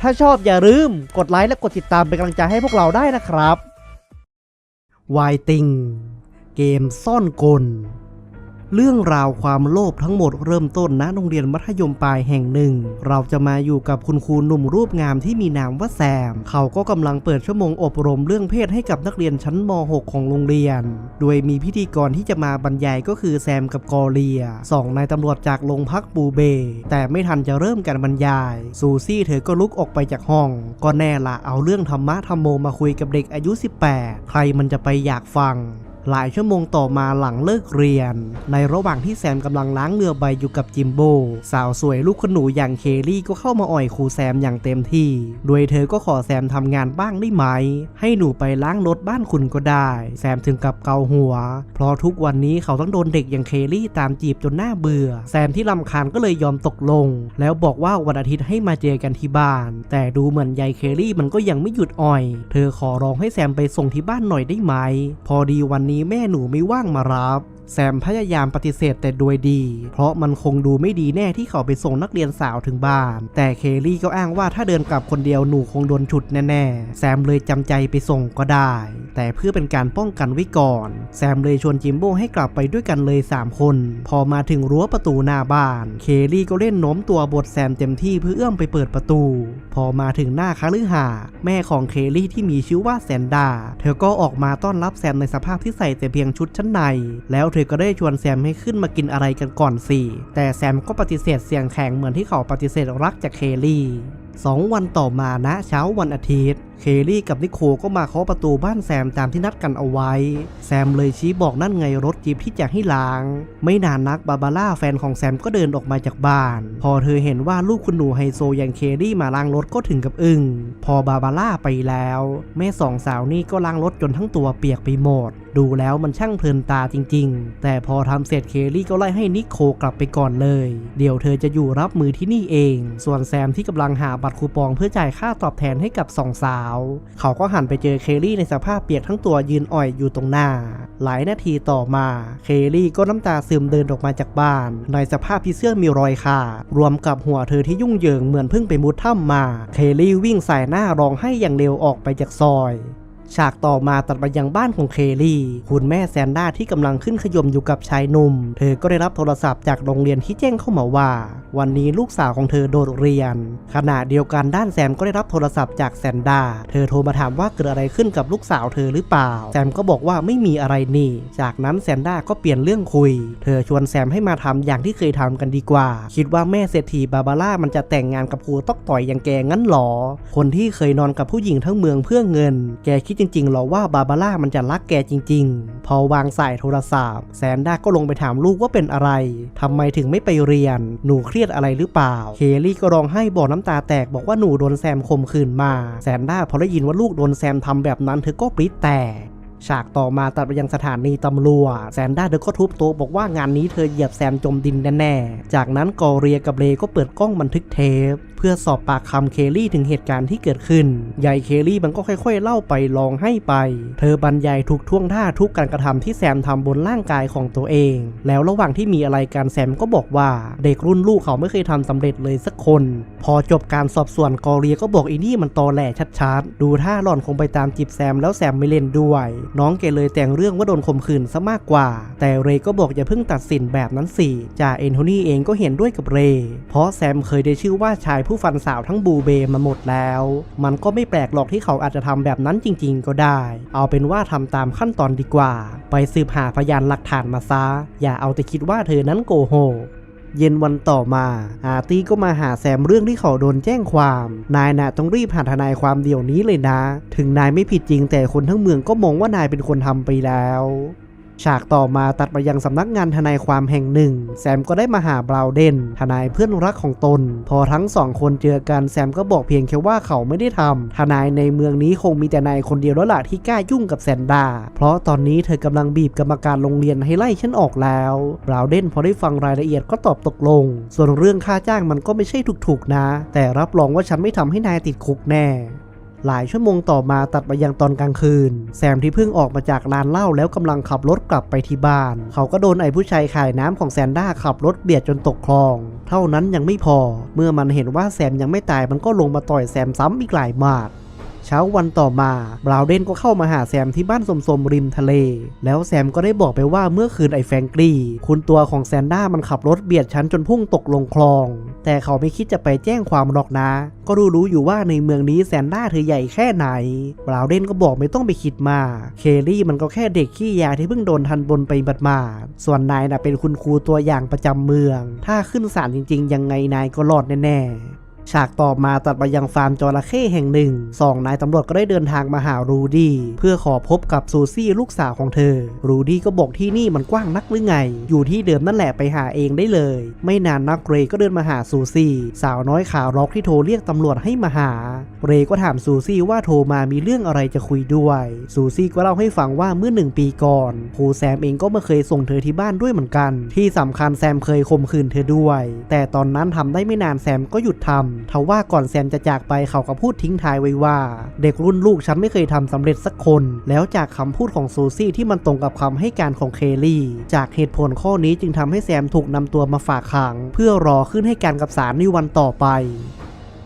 ถ้าชอบอย่าลืมกดไลค์และกดติดตามเป็นกำลังใจให้พวกเราได้นะครับวายติง เกมซ่อนกล เรื่องราวความโลภทั้งหมดเริ่มต้นณโรงเรียนมัธยมปลายแห่งหนึ่ง เราจะมาอยู่กับคุณครูหนุ่มรูปงามที่มีนามว่าแซม เขาก็กำลังเปิดชั่วโมงอบรมเรื่องเพศให้กับนักเรียนชั้นม .6 ของโรงเรียน โดยมีพิธีกรที่จะมาบรรยายก็คือแซมกับกอเลียสองนายตำรวจจากโรงพักปูเบ แต่ไม่ทันจะเริ่มการบรรยาย ซูซี่เธอก็ลุกออกไปจากห้อง ก็แน่ละเอาเรื่องธรรมะธรรมโมมาคุยกับเด็กอายุ 18 ใครมันจะไปอยากฟัง หลายชั่วโมงต่อมาหลังเลิกเรียน ในระหว่างที่แซมกำลังล้างเรือใบอยู่กับจิมโบ สาวสวยลูกขนูอย่างเคลลี่ก็เข้ามาอ่อยครูแซมอย่างเต็มที่ โดยเธอก็ขอแซมทำงานบ้างได้ไหม ให้หนูไปล้างรถบ้านคุณก็ได้ แซมถึงกับเกาหัว เพราะทุกวันนี้เขาต้องโดนเด็กอย่างเคลลี่ตามจีบจนหน้าเบื่อ แซมที่ลำคาญก็เลยยอมตกลง แล้วบอกว่าวันอาทิตย์ให้มาเจอกันที่บ้าน แต่ดูเหมือนยายเคลลี่มันก็ยังไม่หยุดอ่อย เธอขอร้องให้แซมไปส่งที่บ้านหน่อยได้ไหม พอดีวันนี้แม่หนูไม่ว่างมารับ แซมพยายามปฏิเสธแต่โดยดี เพราะมันคงดูไม่ดีแน่ที่เขาไปส่งนักเรียนสาวถึงบ้าน แต่เคลลี่ก็อ้างว่าถ้าเดินกลับคนเดียวหนูคงโดนฉุดแน่ๆ แซมเลยจำใจไปส่งก็ได้ แต่เพื่อเป็นการป้องกันไว้ก่อน แซมเลยชวนจิมโบ้ให้กลับไปด้วยกันเลย 3 คน พอมาถึงรั้วประตูหน้าบ้าน เคลลี่ก็เล่นโน้มตัวบทแซมเต็มที่เพื่อเอื้อมไปเปิดประตู พอมาถึงหน้าคฤหาสน์แม่ของเคลลี่ที่มีชื่อว่าแซนดา เธอก็ออกมาต้อนรับแซมในสภาพที่ใส่แต่เพียงชุดชั้นใน แล้วเธอก็ได้ชวนแซมให้ขึ้นมากินอะไรกันก่อนสิแต่แซมก็ปฏิเสธเสียงแข็งเหมือนที่เขาปฏิเสธรักจากเคลลี่ สองวันต่อมานะเช้าวันอาทิตย์ เคลี่กับนิโคก็มาเคาะประตูบ้านแซมตามที่นัดกันเอาไว้ แซมเลยชี้บอกนั่นไงรถจีบที่จะให้ล้าง ไม่นานนักบาบาร่าแฟนของแซมก็เดินออกมาจากบ้าน พอเธอเห็นว่าลูกคุณหนูไฮโซอย่างเคลี่มาล้างรถก็ถึงกับอึ้งพอบาบาร่าไปแล้ว แม่สองสาวนี่ก็ล้างรถจนทั้งตัวเปียกไปหมด ดูแล้วมันช่างเพลินตาจริง ๆ แต่พอทำเสร็จเคลี่ก็ไล่ให้นิโคกลับไปก่อนเลย เดี๋ยวเธอจะอยู่รับมือที่นี่เอง ส่วนแซมที่กำลังหาบตรคูปองเพื่อจ่ายค่าตอบแทนให้กับสองสาว เขาก็หันไปเจอเคลลี่ในสภาพเปียกทั้งตัวยืนอ่อยอยู่ตรงหน้า หลายนาทีต่อมา เคลลี่ก็น้ำตาซึมเดินออกมาจากบ้าน ในสภาพที่เสื้อมีรอยขาดรวมกับหัวเธอที่ยุ่งเหยิงเหมือนเพิ่งไปมุดถ้ำมา เคลลี่วิ่งใส่หน้าร้องไห้อย่างเร็วออกไปจากซอย ฉากต่อมาตัดไปยังบ้านของเคลี่ คุณแม่แซนด้าที่กำลังขึ้นขยมอยู่กับชายหนุ่ม เธอก็ได้รับโทรศัพท์จากโรงเรียนที่แจ้งเข้ามาว่า วันนี้ลูกสาวของเธอโดดเรียน ขณะเดียวกันด้านแซมก็ได้รับโทรศัพท์จากแซนด้า เธอโทรมาถามว่าเกิดอะไรขึ้นกับลูกสาวเธอหรือเปล่า แซมก็บอกว่าไม่มีอะไรนี่ จากนั้นแซนด้าก็เปลี่ยนเรื่องคุย เธอชวนแซมให้มาทำอย่างที่เคยทำกันดีกว่า คิดว่าแม่เศรษฐีบาบาร่ามันจะแต่งงานกับครูตอกต่อยอย่างแกงั้นหรอ คนที่เคยนอนกับผู้หญิงทั้งเมืองเพื่อเงิน แกคิดจริงๆหรอว่าบาบาร่ามันจะรักแกจริง ๆ พอวางสายโทรศัพท์ แซนด้าก็ลงไปถามลูกว่าเป็นอะไรทำไมถึงไม่ไปเรียน หนูเครียดอะไรหรือเปล่า เคลลี่ก็ร้องไห้บอกน้ำตาแตกบอกว่าหนูโดนแซมข่มขืนมา แซนด้าพอได้ยินว่าลูกโดนแซมทำแบบนั้นเธอก็ปริ๊ดแตกฉากต่อมาตัดไปยังสถานีตำรวจแซนด้าเธอก็ทุบโต๊ะบอกว่างานนี้เธอเหยียบแซมจมดินแน่ๆ จากนั้นกอเรียกับเลก็เปิดกล้องบันทึกเทปเพื่อสอบปากคำเคลลี่ถึงเหตุการณ์ที่เกิดขึ้น ยายเคลลี่มันก็ค่อย ๆ เล่าไปลองให้ไป เธอบรรยายทุกท่วงท่าทุกการกระทำที่แซมทำบนร่างกายของตัวเอง แล้วระหว่างที่มีอะไรกันแซมก็บอกว่าเด็กรุ่นลูกเขาไม่เคยทำสำเร็จเลยสักคน พอจบการสอบสวนกอเรียก็บอกอีนี่มันตอแหลชัดๆ ดูท่าหล่อนคงไปตามจีบแซมแล้วแซมไม่เล่นด้วย น้องเกเลยแต่งเรื่องว่าโดนข่มขืนซะมากกว่า แต่เรย์ก็บอกอย่าเพิ่งตัดสินแบบนั้นสิจ่าเอนโทนี่เองก็เห็นด้วยกับเรย์เพราะแซมเคยได้ชื่อว่าชายผู้ฟันสาวทั้งบูเบมาหมดแล้ว มันก็ไม่แปลกหรอกที่เขาอาจจะทำแบบนั้นจริง ๆ ก็ได้ เอาเป็นว่าทำตามขั้นตอนดีกว่า ไปสืบหาพยานหลักฐานมาซะ อย่าเอาแต่คิดว่าเธอนั้นโกหกเย็นวันต่อมา อาร์ตี้ก็มาหาแซมเรื่องที่เขาโดนแจ้งความ นายน่ะต้องรีบหาทนายความเดี๋ยวนี้เลยนะ ถึงนายไม่ผิดจริงแต่คนทั้งเมืองก็มองว่านายเป็นคนทำไปแล้ว ฉากต่อมาตัดไปยังสำนักงานทนายความแห่งหนึ่ง แซมก็ได้มาหาบราวเดนทนายเพื่อนรักของตน พอทั้งสองคนเจอกันแซมก็บอกเพียงแค่ว่าเขาไม่ได้ทำทนายในเมืองนี้คงมีแต่นายคนเดียวแล้วล่ะที่กล้ายุ่งกับแซนด้าเพราะตอนนี้เธอกำลังบีบกรรมการโรงเรียนให้ไล่ฉันออกแล้วบราวเดนพอได้ฟังรายละเอียดก็ตอบตกลง ส่วนเรื่องค่าจ้างมันก็ไม่ใช่ถูกๆนะ แต่รับรองว่าฉันไม่ทำให้นายติดคุกแน่ หลายชั่วโมงต่อมาตัดไปยังตอนกลางคืน แซมที่เพิ่งออกมาจากร้านเหล้าแล้วกำลังขับรถกลับไปที่บ้าน เขาก็โดนไอ้ผู้ชายขายน้ำของแซนด้าขับรถเบียดจนตกคลอง เท่านั้นยังไม่พอ เมื่อมันเห็นว่าแซมยังไม่ตายมันก็ลงมาต่อยแซมซ้ำอีกหลายหมาด เช้าวันต่อมาบราวเดนก็เข้ามาหาแซมที่บ้านสมๆริมทะเล แล้วแซมก็ได้บอกไปว่าเมื่อคืนไอ้แฟงกี้คุณตัวของแซนด้ามันขับรถเบียดฉันจนพุ่งตกลงคลอง แต่เขาไม่คิดจะไปแจ้งความหรอกนะ ก็รู้รู้ๆอยู่ว่าในเมืองนี้แซนด้าเธอใหญ่แค่ไหนบราวเดนก็บอกไม่ต้องไปคิดมากเคลี่มันก็แค่เด็กขี้ยาที่เพิ่งโดนทันบนไปบัดมาส่วนนายน่ะเป็นคุณครูตัวอย่างประจำเมือง ถ้าขึ้นศาลจริง ๆ ยังไงนายก็รอดแน่ๆ ฉากต่อมาตัดไปยังฟาร์มจระเข้แห่งหนึ่งสองนายตำรวจก็ได้เดินทางมาหารูดี้เพื่อขอพบกับซูซี่ลูกสาวของเธอ รูดี้ก็บอกที่นี่มันกว้างนักหรือไง อยู่ที่เดิมนั่นแหละไปหาเองได้เลย ไม่นานนักเรย์ก็เดินมาหาซูซี่ สาวน้อยขาวร็อกที่โทรเรียกตำรวจให้มาหา เรย์ก็ถามซูซี่ว่าโทรมามีเรื่องอะไรจะคุยด้วย ซูซี่ก็เล่าให้ฟังว่าเมื่อหนึ่งปีก่อนครูแซมเองก็ม่เคยส่งเธอที่บ้านด้วยเหมือนกัน ที่สำคัญแซมเคยข่มขืนเธอด้วย แต่ตอนนั้นทำได้ไม่นานแซมก็หยุดทำทว่าก่อนแซมจะจากไปเขาก็พูดทิ้งท้ายไว้ว่า เด็กรุ่นลูกฉันไม่เคยทำสำเร็จสักคน แล้วจากคำพูดของซูซี่ที่มันตรงกับคำให้การของเคลลี่ จากเหตุผลข้อนี้จึงทำให้แซมถูกนำตัวมาฝากขัง เพื่อรอขึ้นให้การกับศาลในวันต่อไป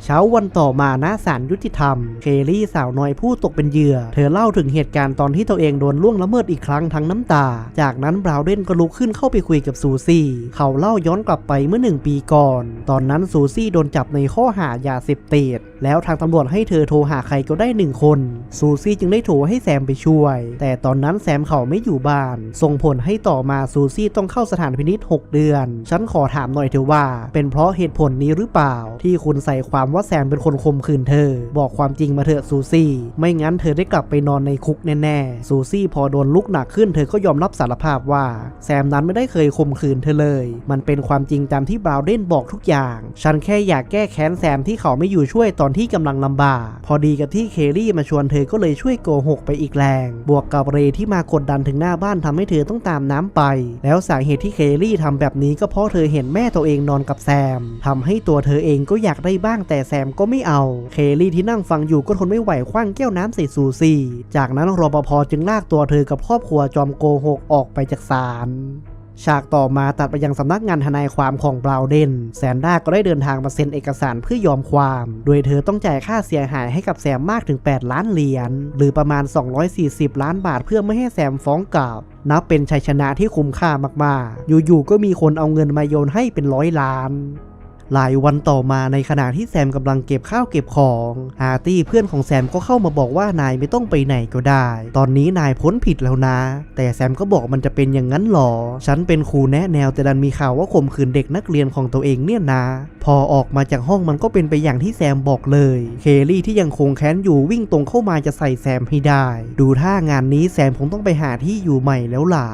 เช้าวันต่อมาณศาลยุติธรรม เคลลี่สาวน้อยผู้ตกเป็นเหยื่อ เธอเล่าถึงเหตุการณ์ตอนที่ตัวเองโดนล่วงละเมิดอีกครั้งทั้งน้ำตา จากนั้นบราวเดนก็ลุกขึ้นเข้าไปคุยกับซูซี่ เขาเล่าย้อนกลับไปเมื่อหนึ่งปีก่อน ตอนนั้นซูซี่โดนจับในข้อหายาเสพติด แล้วทางตำรวจให้เธอโทรหาใครก็ได้หนึ่งคน ซูซี่จึงได้โทรให้แซมไปช่วย แต่ตอนนั้นแซมเขาไม่อยู่บ้าน ส่งผลให้ต่อมาซูซี่ต้องเข้าสถานพินิษ6เดือน ฉันขอถามหน่อยเถอะว่า เป็นเพราะเหตุผลนี้หรือเปล่า ที่คุณใส่ความว่าแซมเป็นคนข่มขืนเธอ บอกความจริงมาเถอะซูซี่ ไม่งั้นเธอได้กลับไปนอนในคุกแน่ๆ ซูซี่พอโดนลุกหนักขึ้นเธอก็ยอมรับสารภาพว่า แซมนั้นไม่ได้เคยข่มขืนเธอเลย มันเป็นความจริงตามที่บราวเดนบอกทุกอย่าง ฉันแค่อยากแก้แค้นแซมที่เขาไม่อยู่ช่วยตอนที่กำลังลำบาก พอดีกับที่เคลลี่มาชวนเธอก็เลยช่วยโกหกไปอีกแรง บวกกับเรที่มากดดันถึงหน้าบ้านทำให้เธอต้องตามน้ำไป แล้วสาเหตุที่เคลลี่ทำแบบนี้ก็เพราะเธอเห็นแม่ตัวเองนอนกับแซมทำให้ตัวเธอเองก็อยากได้บ้างแต่แซมก็ไม่เอา เคลลี่ที่นั่งฟังอยู่ก็ทนไม่ไหวคว้างแก้วน้ำใส่ซูซี่ จากนั้นรปภจึงลากตัวเธอกับครอบครัวจอมโกหกออกไปจากศาลฉากต่อมาตัดไปยังสำนักงานทนายความของบราวเดนแซนด้าก็ได้เดินทางมาเซ็นเอกสารเพื่อยอมความ โดยเธอต้องจ่ายค่าเสียหายให้กับแซมมากถึง 8 ล้านเหรียญหรือประมาณ 240 ล้านบาทเพื่อไม่ให้แซมฟ้องกลับ นับเป็นชัยชนะที่คุ้มค่ามากๆ อยู่ๆก็มีคนเอาเงินมาโยนให้เป็นร้อยล้าน หลายวันต่อมาในขณะที่แซมกำลังเก็บข้าวเก็บของฮาร์ตี้เพื่อนของแซมก็เข้ามาบอกว่านายไม่ต้องไปไหนก็ได้ ตอนนี้นายพ้นผิดแล้วนะ แต่แซมก็บอกมันจะเป็นอย่างนั้นหรอ ฉันเป็นครูแนะแนวแต่ดันมีข่าวว่าข่มขืนเด็กนักเรียนของตัวเองเนี่ยนะ พอออกมาจากห้องมันก็เป็นไปอย่างที่แซมบอกเลย เคลลี่ที่ยังคงแค้นอยู่วิ่งตรงเข้ามาจะใส่แซมให้ได้ ดูท่างานนี้แซมคงต้องไปหาที่อยู่ใหม่แล้วล่ะ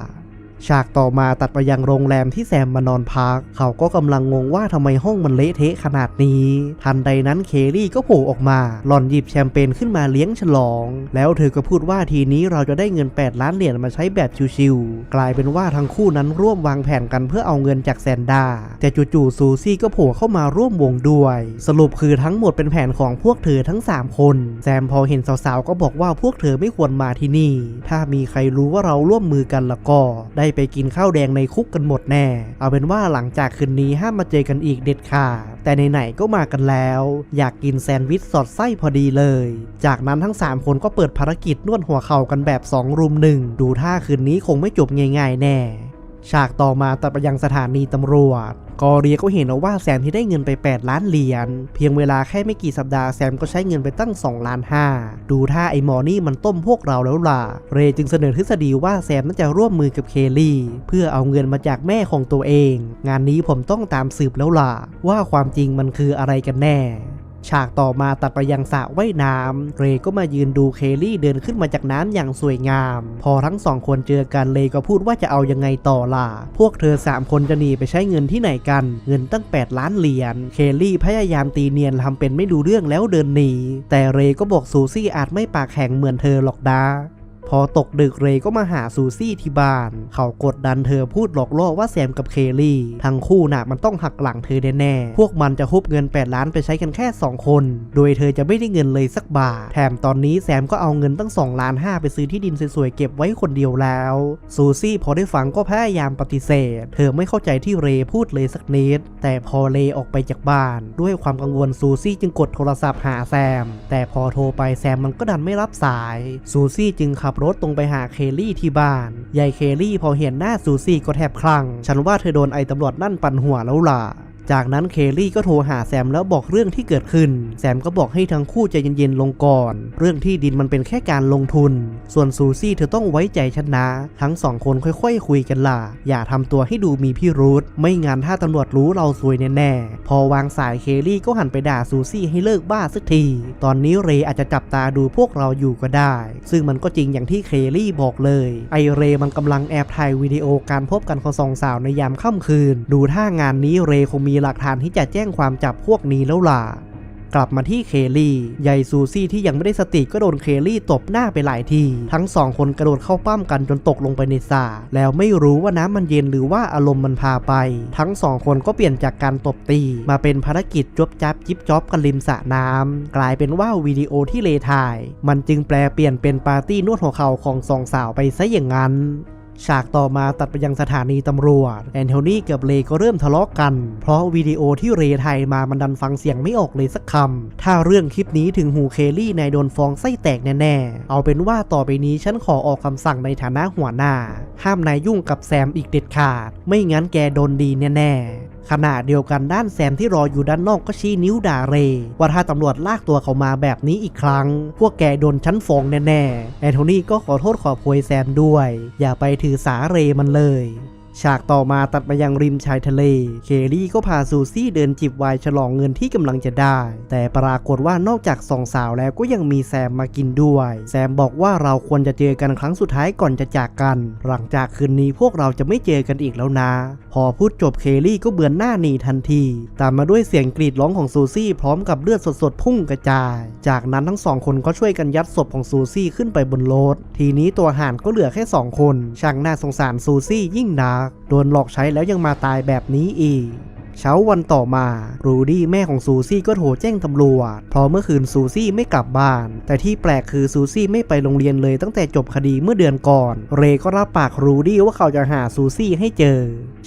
ฉากต่อมาตัดไปยังโรงแรมที่แซมมานอนพัก เขาก็กำลังงงว่าทำไมห้องมันเละเทะขนาดนี้ ทันใดนั้นเคลลี่ก็โผล่ออกมา หล่อนหยิบแชมเปญขึ้นมาเลี้ยงฉลอง แล้วเธอก็พูดว่าทีนี้เราจะได้เงิน 8 ล้านเหรียญมาใช้แบบชิวๆ กลายเป็นว่าทั้งคู่นั้นร่วมวางแผนกันเพื่อเอาเงินจากแซนด้าแต่จู่ๆซูซี่ก็โผล่เข้ามาร่วมวงด้วย สรุปคือทั้งหมดเป็นแผนของพวกเธอทั้ง 3 คน แซมพอเห็นสาวๆก็บอกว่าพวกเธอไม่ควรมาที่นี่ ถ้ามีใครรู้ว่าเราร่วมมือกันล้วก็ได้ไปกินข้าวแดงในคุกกันหมดแน่ เอาเป็นว่าหลังจากคืนนี้ห้ามมาเจอกันอีกเด็ดขาดแต่ไหนๆก็มากันแล้ว อยากกินแซนด์วิชสอดไส้พอดีเลย จากนั้นทั้ง 3 คนก็เปิดภารกิจนวดหัวเข่ากันแบบ 2 รุมหนึ่งดูท่าคืนนี้คงไม่จบง่ายๆแน่ ฉากต่อมาตัดไปยังสถานีตำรวจ กอเรียก็เห็นแล้วว่าแซมที่ได้เงินไป 8 ล้านเหรียญ เพียงเวลาแค่ไม่กี่สัปดาห์แซมก็ใช้เงินไปตั้ง2ล้าน5ดูท่าไอ้หมอนี่มันต้มพวกเราแล้วล่ะ เรย์จึงเสนอทฤษฎีว่าแซมน่าจะร่วมมือกับเคลลี่ เพื่อเอาเงินมาจากแม่ของตัวเอง งานนี้ผมต้องตามสืบแล้วล่ะ ว่าความจริงมันคืออะไรกันแน่ ฉากต่อมาตัดไปยังสระว่ายน้ำเรย์ก็มายืนดูเคลลี่เดินขึ้นมาจากน้ำอย่างสวยงาม พอทั้งสองคนเจอกันเรย์ก็พูดว่าจะเอายังไงต่อล่ะ พวกเธอสามคนจะหนีไปใช้เงินที่ไหนกัน เงินตั้ง 8 ล้านเหรียญ เคลลี่พยายามตีเนียนทำเป็นไม่ดูเรื่องแล้วเดินหนี แต่เรย์ก็บอกซูซี่อาจไม่ปากแข็งเหมือนเธอหรอกดา พอตกดึกเรย์ก็มาหาซูซี่ที่บ้าน เขากดดันเธอพูดหลอกล่อว่าแซมกับเคลลี่ ทั้งคู่น่ะมันต้องหักหลังเธอแน่ๆ พวกมันจะฮุบเงิน 8 ล้านไปใช้กันแค่ 2 คน โดยเธอจะไม่ได้เงินเลยสักบาท แถมตอนนี้แซมก็เอาเงินตั้ง2ล้าน5ไปซื้อที่ดินสวยๆเก็บไว้คนเดียวแล้ว ซูซี่พอได้ฟังก็พยายามปฏิเสธ เธอไม่เข้าใจที่เรย์พูดเลยสักนิด แต่พอเรย์ออกไปจากบ้าน ด้วยความกังวลซูซี่จึงกดโทรศัพท์หาแซม แต่พอโทรไปแซมมันก็ดันไม่รับสาย ซูซี่จึงขับรถตรงไปหาเคลลี่ที่บ้านยายเคลลี่พอเห็นหน้าซูซี่ก็แทบคลั่ง ฉันว่าเธอโดนไอ้ตำรวจนั่นปั่นหัวแล้วล่ะ จากนั้นเคลลี่ก็โทรหาแซมแล้วบอกเรื่องที่เกิดขึ้น แซมก็บอกให้ทั้งคู่ใจเย็นๆลงก่อน เรื่องที่ดินมันเป็นแค่การลงทุน ส่วนซูซี่เธอต้องไว้ใจฉันนะ ทั้งสองคนค่อยๆคุยกันล่ะ อย่าทำตัวให้ดูมีพิรุษไม่งั้นถ้าตำรวจรู้เราซวยแน่ๆ พอวางสายเคลลี่ก็หันไปด่าซูซี่ให้เลิกบ้าสักที ตอนนี้เรย์อาจจะจับตาดูพวกเราอยู่ก็ได้ ซึ่งมันก็จริงอย่างที่เคลลี่บอกเลย ไอเรย์มันกำลังแอบถ่ายวิดีโอการพบกันของสองสาวในยามค่ำคืน ดูท่างานนี้เรย์คงมีหลักฐานที่จะแจ้งความจับพวกนี้แล้วล่ะกลับมาที่เคลลี่ยายซูซี่ที่ยังไม่ได้สติก็โดนเคลลี่ตบหน้าไปหลายที ทั้งสองคนกระโดดเข้าปั้มกันจนตกลงไปในสระแล้วไม่รู้ว่าน้ำมันเย็นหรือว่าอารมณ์มันพาไป ทั้งสองคนก็เปลี่ยนจากการตบตีมาเป็นภารกิจจบจับจิบจ๊อบกันริมสระน้ำกลายเป็นว่าวิดีโอที่เลถ่าย มันจึงแปลเปลี่ยนเป็นปาร์ตี้นวดหัวเข่าของสองสาวไปซะอย่างนั้น ฉากต่อมาตัดไปยังสถานีตำรวจแอนโทนีกับเลก็เริ่มทะเลาะกัน เพราะวิดีโอที่เรถ่ายมามันดันฟังเสียงไม่ออกเลยสักคำ ถ้าเรื่องคลิปนี้ถึงหูเคลลี่นายโดนฟ้องไส้แตกแน่ๆ เอาเป็นว่าต่อไปนี้ฉันขอออกคำสั่งในฐานะหัวหน้า ห้ามนายยุ่งกับแซมอีกเด็ดขาด ไม่งั้นแกโดนดีแน่ๆ ขณะเดียวกันด้านแซมที่รออยู่ด้านนอกก็ชี้นิ้วด่าเร ว่าถ้าตำรวจลากตัวเขามาแบบนี้อีกครั้ง พวกแกโดนชั้นฟองแน่ๆแอนโทนีก็ขอโทษขอโพยแซมด้วย อย่าไปถือสาเรมันเลย ฉากต่อมาตัดมายังริมชายทะเล เคลลี่ก็พาซูซี่เดินจิบไวน์ฉลองเงินที่กำลังจะได้ แต่ปรากฏว่านอกจากสองสาวแล้วก็ยังมีแซมมากินด้วย แซมบอกว่าเราควรจะเจอกันครั้งสุดท้ายก่อนจะจากกัน หลังจากคืนนี้พวกเราจะไม่เจอกันอีกแล้วนะ พอพูดจบเคลลี่ก็เบือนหน้าหนีทันที ตามมาด้วยเสียงกรีดร้องของซูซี่พร้อมกับเลือดสดๆพุ่งกระจาย จากนั้นทั้งสองคนก็ช่วยกันยัดศพของซูซี่ขึ้นไปบนรถ ทีนี้ตัวห่านก็เหลือแค่สองคน ช่างน่าสงสารซูซี่ยิ่งนักโดนหลอกใช้แล้วยังมาตายแบบนี้อีก เช้าวันต่อมา รูดี้แม่ของซูซี่ก็โทรแจ้งตำรวจ เพราะเมื่อคืนซูซี่ไม่กลับบ้าน แต่ที่แปลกคือซูซี่ไม่ไปโรงเรียนเลยตั้งแต่จบคดีเมื่อเดือนก่อน เรก็รับปากรูดี้ว่าเขาจะหาซูซี่ให้เจอ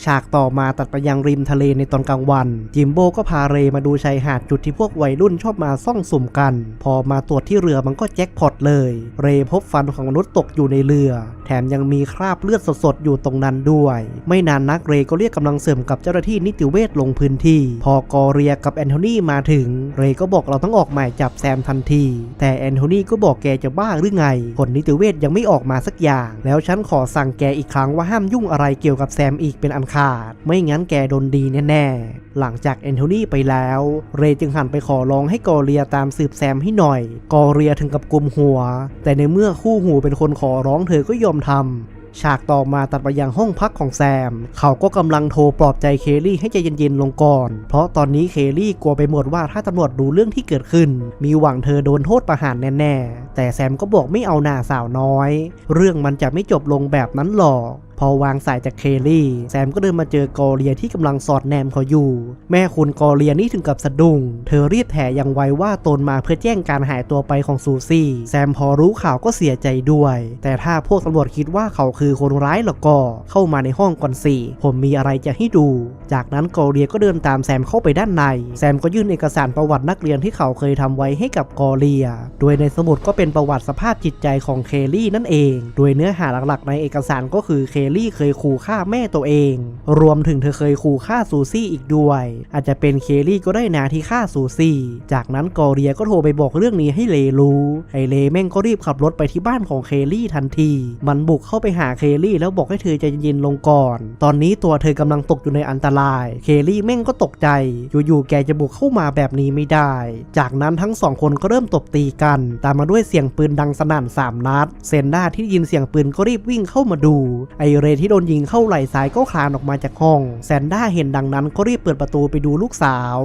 ฉากต่อมาตัดไปยังริมทะเลในตอนกลางวัน จิมโบก็พาเรมาดูชายหาดจุดที่พวกวัยรุ่นชอบมาซ่องสุ่มกัน พอมาตรวจที่เรือมันก็แจ็คพอตเลย เรพบฟันของมนุษย์ตกอยู่ในเรือ แถมยังมีคราบเลือดสดๆอยู่ตรงนั้นด้วย ไม่นานนักเรก็เรียกกำลังเสริมกับเจ้าหน้าที่นิติเวชลงพื้นที่ พอกอเรียกับแอนโทนีมาถึง เรย์ก็บอกเราต้องออกหมายจับแซมทันที แต่แอนโทนีก็บอกแกจะบ้าหรือไง ผลนิติเวชยังไม่ออกมาสักอย่าง แล้วฉันขอสั่งแกอีกครั้งว่าห้ามยุ่งอะไรเกี่ยวกับแซมอีกเป็นอันขาด ไม่งั้นแกโดนดีแน่ๆ หลังจากแอนโทนีไปแล้ว เรย์จึงหันไปขอร้องให้กอเรียตามสืบแซมให้หน่อย กอเรียถึงกับกลุมหัว แต่ในเมื่อคู่หูเป็นคนขอร้องเธอก็ยอมทำ ฉากต่อมาตัดไปยังห้องพักของแซม เขาก็กำลังโทรปลอบใจเคลลี่ให้ใจเย็นๆลงก่อน เพราะตอนนี้เคลลี่กลัวไปหมดว่าถ้าตำรวจดูเรื่องที่เกิดขึ้น มีหวังเธอโดนโทษประหารแน่ๆ แต่แซมก็บอกไม่เอาหน้าสาวน้อย เรื่องมันจะไม่จบลงแบบนั้นหรอก พอวางสายจากเคลลี่ แซมก็เดินมาเจอกอเรียที่กำลังสอดแนมเขาอยู่ แม่คุณกอเรียนี่ถึงกับสะดุ้ง เธอรีบแถอย่างไวว่าตนมาเพื่อแจ้งการหายตัวไปของซูซี่ แซมพอรู้ข่าวก็เสียใจด้วย แต่ถ้าพวกตำรวจคิดว่าเขาคือคนร้ายแล้วก็เข้ามาในห้องก่อนสิผมมีอะไรจะให้ดู จากนั้นกอเรียก็เดินตามแซมเข้าไปด้านใน แซมก็ยื่นเอกสารประวัตินักเรียนที่เขาเคยทำไว้ให้กับกอเรีย โดยในสมุดก็เป็นประวัติสภาพจิตใจของเคลลี่นั่นเอง โดยเนื้อหาหลักๆ ในเอกสารก็คือเคลลี่เคยขู่ฆ่าแม่ตัวเอง รวมถึงเธอเคยขู่ฆ่าซูซี่อีกด้วย อาจจะเป็นเคลลี่ก็ได้นาที่ฆ่าซูซี่ จากนั้นกอเรียก็โทรไปบอกเรื่องนี้ให้เลรู้ไอเลแม่งก็รีบขับรถไปที่บ้านของเคลลี่ทันที มันบุกเข้าไปหาเคลลี่แล้วบอกให้เธอใจเย็นๆลงก่อน ตอนนี้ตัวเธอกำลังตกอยู่ในอันตราย เคลลี่แม่งก็ตกใจ อยู่ๆแกจะบุกเข้ามาแบบนี้ไม่ได้ จากนั้นทั้งสองคนก็เริ่มตบตีกัน ตามมาด้วยเสียงปืนดังสนั่นสามนัด เซนด้าที่ได้ยินเสียงปืนก็รีบวิ่งเข้ามาดู ไอเรที่โดนยิงเข้าไหล่ซ้ายก็คลานออกมาจากห้อง แซนด้าเห็นดังนั้นก็รีบเปิดประตูไปดูลูกสาว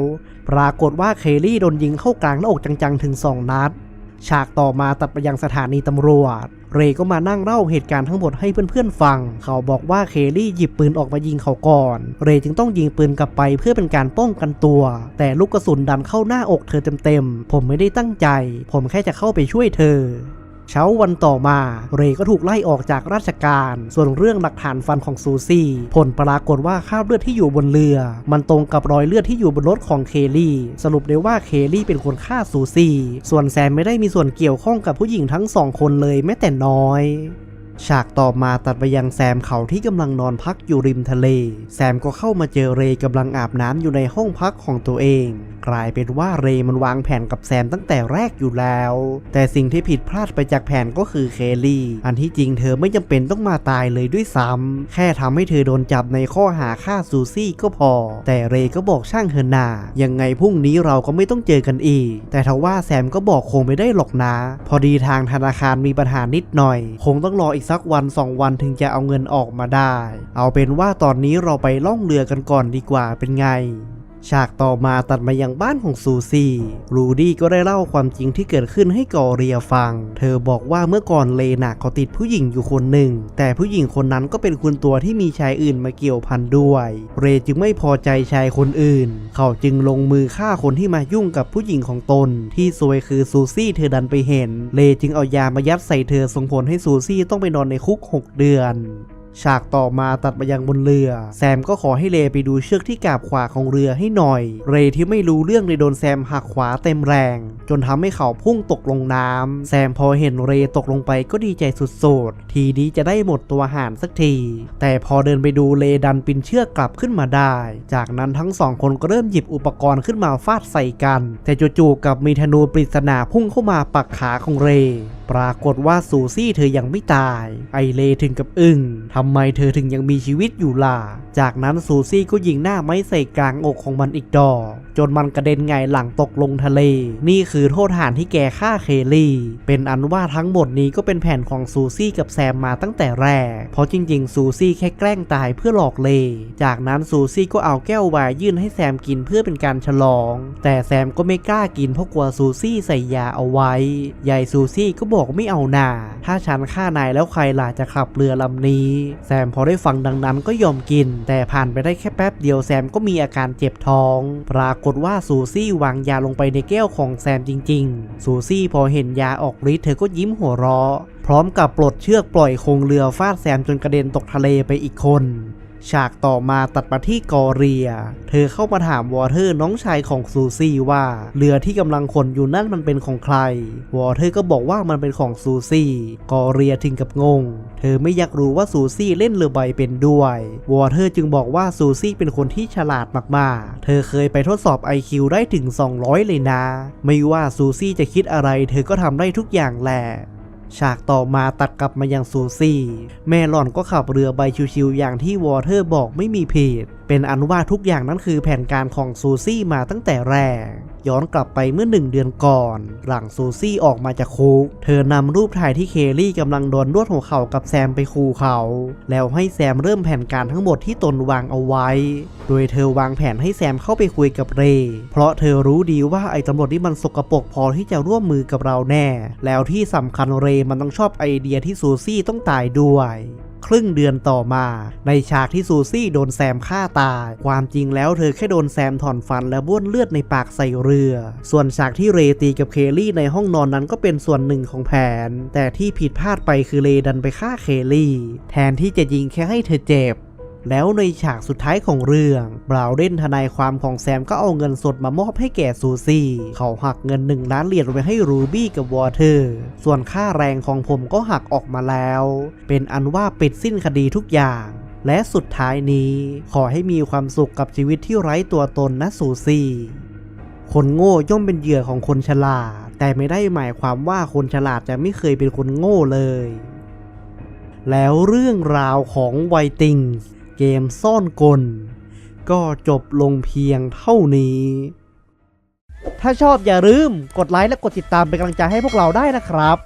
ปรากฏว่าเคลลี่โดนยิงเข้ากลางหน้าอกจังๆถึง 2 นัด ฉากต่อมาตัดไปยังสถานีตำรวจ เรย์ก็มานั่งเล่าเหตุการณ์ทั้งหมดให้เพื่อนๆฟัง เขาบอกว่าเคลลี่หยิบปืนออกมายิงเขาก่อน เรย์จึงต้องยิงปืนกลับไปเพื่อเป็นการป้องกันตัว แต่ลูกกระสุนดันเข้าหน้าอกเธอเต็มๆ ผมไม่ได้ตั้งใจ ผมแค่จะเข้าไปช่วยเธอ เช้าวันต่อมาเรย์ก็ถูกไล่ออกจากราชการ ส่วนเรื่องหลักฐานฟันของซูซี่ ผลปรากฏว่าคราบเลือดที่อยู่บนเรือ มันตรงกับรอยเลือดที่อยู่บนรถของเคลี่ สรุปได้ว่าเคลลี่เป็นคนฆ่าซูซี่ ส่วนแซมไม่ได้มีส่วนเกี่ยวข้องกับผู้หญิงทั้งสองคนเลยแม้แต่น้อยฉากต่อมาตัดไปยังแซมเขาที่กำลังนอนพักอยู่ริมทะเล แซมก็เข้ามาเจอเรย์กำลังอาบน้ำอยู่ในห้องพักของตัวเอง กลายเป็นว่าเรย์มันวางแผนกับแซมตั้งแต่แรกอยู่แล้ว แต่สิ่งที่ผิดพลาดไปจากแผนก็คือเคลลี่ อันที่จริงเธอไม่จำเป็นต้องมาตายเลยด้วยซ้ำแค่ทำให้เธอโดนจับในข้อหาฆ่าซูซี่ก็พอ แต่เรย์ก็บอกช่างเธอนายังไงพรุ่งนี้เราก็ไม่ต้องเจอกันอีก แต่ทว่าแซมก็บอกคงไม่ได้หรอกนะ พอดีทางธนาคารมีปัญหานิดหน่อย คงต้องรออีกสักวันสองวันถึงจะเอาเงินออกมาได้ เอาเป็นว่าตอนนี้เราไปล่องเรือกันก่อนดีกว่าเป็นไง ฉากต่อมาตัดมายังบ้านของซูซี่ รูดี้ก็ได้เล่าความจริงที่เกิดขึ้นให้กอเรียฟัง เธอบอกว่าเมื่อก่อนเลนาเขาติดผู้หญิงอยู่คนหนึ่ง แต่ผู้หญิงคนนั้นก็เป็นคนตัวที่มีชายอื่นมาเกี่ยวพันด้วย เรจึงไม่พอใจชายคนอื่น เขาจึงลงมือฆ่าคนที่มายุ่งกับผู้หญิงของตน ที่ซวยคือซูซี่เธอดันไปเห็น เลจึงเอายามายัดใส่เธอส่งผลให้ซูซี่ต้องไปนอนในคุก 6 เดือน ฉากต่อมาตัดมายังบนเรือ แซมก็ขอให้เลไปดูเชือกที่กาบขวาของเรือให้หน่อย เรที่ไม่รู้เรื่องเลยโดนแซมหักขวาเต็มแรง จนทำให้เขาพุ่งตกลงน้ำแซมพอเห็นเรตกลงไปก็ดีใจสุดๆ ทีนี้จะได้หมดตัวห่านสักที แต่พอเดินไปดูเลดันปินเชือกกลับขึ้นมาได้ จากนั้นทั้งสองคนก็เริ่มหยิบอุปกรณ์ขึ้นมาฟาดใส่กัน แต่จู่ๆกับมีธนูปริศนาพุ่งเข้ามาปักขาของเร ปรากฏว่าซูซี่เธอยังไม่ตาย ไอเลถึงกับอึ้งทำไมเธอถึงยังมีชีวิตอยู่ล่ะ จากนั้นซูซี่ก็ยิงหน้าไม้ใส่กลางอกของมันอีกดอก จนมันกระเด็นไงหลังตกลงทะเล นี่คือโทษฐานที่แกฆ่าเคลลี่ เป็นอันว่าทั้งหมดนี้ก็เป็นแผนของซูซี่กับแซมมาตั้งแต่แรก เพราะจริงๆ ซูซี่แค่แกล้งตายเพื่อหลอกเล จากนั้นซูซี่ก็เอาแก้วไวน์ยื่นให้แซมกินเพื่อเป็นการฉลอง แต่แซมก็ไม่กล้ากินเพราะกลัวซูซี่ใส่ยาเอาไว้ยายซูซี่ก็บอกไม่เอาหนาถ้าฉันฆ่านายแล้วใครล่ะจะขับเรือลำนี้ แซมพอได้ฟังดังนั้นก็ยอมกิน แต่ผ่านไปได้แค่แป๊บเดียวแซมก็มีอาการเจ็บท้อง ปรากฏว่าซูซี่วางยาลงไปในแก้วของแซมจริง ๆ ซูซี่พอเห็นยาออกฤทธิ์เธอก็ยิ้มหัวเราะพร้อมกับปลดเชือกปล่อยโคงเรือฟาดแซมจนกระเด็นตกทะเลไปอีกคน ฉากต่อมาตัดมาที่กอเรีย เธอเข้ามาถามวอเทอร์น้องชายของซูซี่ว่า เรือที่กำลังขนอยู่นั่นมันเป็นของใคร วอเทอร์ก็บอกว่ามันเป็นของซูซี่ กอเรียถึงกับงง เธอไม่อยากรู้ว่าซูซี่เล่นเรือใบเป็นด้วย วอเทอร์จึงบอกว่าซูซี่เป็นคนที่ฉลาดมากๆ เธอเคยไปทดสอบ IQ ได้ถึง 200 เลยนะ ไม่ว่าซูซี่จะคิดอะไร เธอก็ทำได้ทุกอย่างแหละ ฉากต่อมาตัดกลับมายังซูซี่ แม่หล่อนก็ขับเรือใบชิวๆอย่างที่วอเทอร์บอกไม่มีผิด เป็นอันว่าทุกอย่างนั้นคือแผนการของซูซี่มาตั้งแต่แรก ย้อนกลับไปเมื่อหนึ่งเดือนก่อน หลังซูซี่ออกมาจากคุก เธอนำรูปถ่ายที่เคลี่กำลังโดนนวดหัวเข่ากับแซมไปคูเขา แล้วให้แซมเริ่มแผนการทั้งหมดที่ตนวางเอาไว้ โดยเธอวางแผนให้แซมเข้าไปคุยกับเรย์เพราะเธอรู้ดีว่าไอ้ตำรวจที่มันสกปรกพอที่จะร่วมมือกับเราแน่ แล้วที่สำคัญเรย์มันต้องชอบไอเดียที่ซูซี่ต้องตายด้วย ครึ่งเดือนต่อมา ในฉากที่ซูซี่โดนแซมฆ่าตาย ความจริงแล้วเธอแค่โดนแซมถอนฟันและบ้วนเลือดในปากใส่เรือ ส่วนฉากที่เรตีกับเคลลี่ในห้องนอนนั้นก็เป็นส่วนหนึ่งของแผน แต่ที่ผิดพลาดไปคือเรดันไปฆ่าเคลลี่ แทนที่จะยิงแค่ให้เธอเจ็บ แล้วในฉากสุดท้ายของเรื่องบราวเดนทนายความของแซมก็เอาเงินสดมามอบให้แก่ซูซี่ เขาหักเงิน 1 ล้านเหรียญไว้ให้รูบี้กับวอเตอร์ ส่วนค่าแรงของผมก็หักออกมาแล้ว เป็นอันว่าปิดสิ้นคดีทุกอย่างและสุดท้ายนี้ขอให้มีความสุขกับชีวิตที่ไร้ตัวตนนะซูซี่ คนโง่ย่อมเป็นเหยื่อของคนฉลาด แต่ไม่ได้หมายความว่าคนฉลาดจะไม่เคยเป็นคนโง่เลย แล้วเรื่องราวของไวติง เกมซ่อนกล ก็จบลงเพียงเท่านี้ ถ้าชอบอย่าลืมกดไลค์และกดติดตามเป็นกำลังใจให้พวกเราได้นะครับ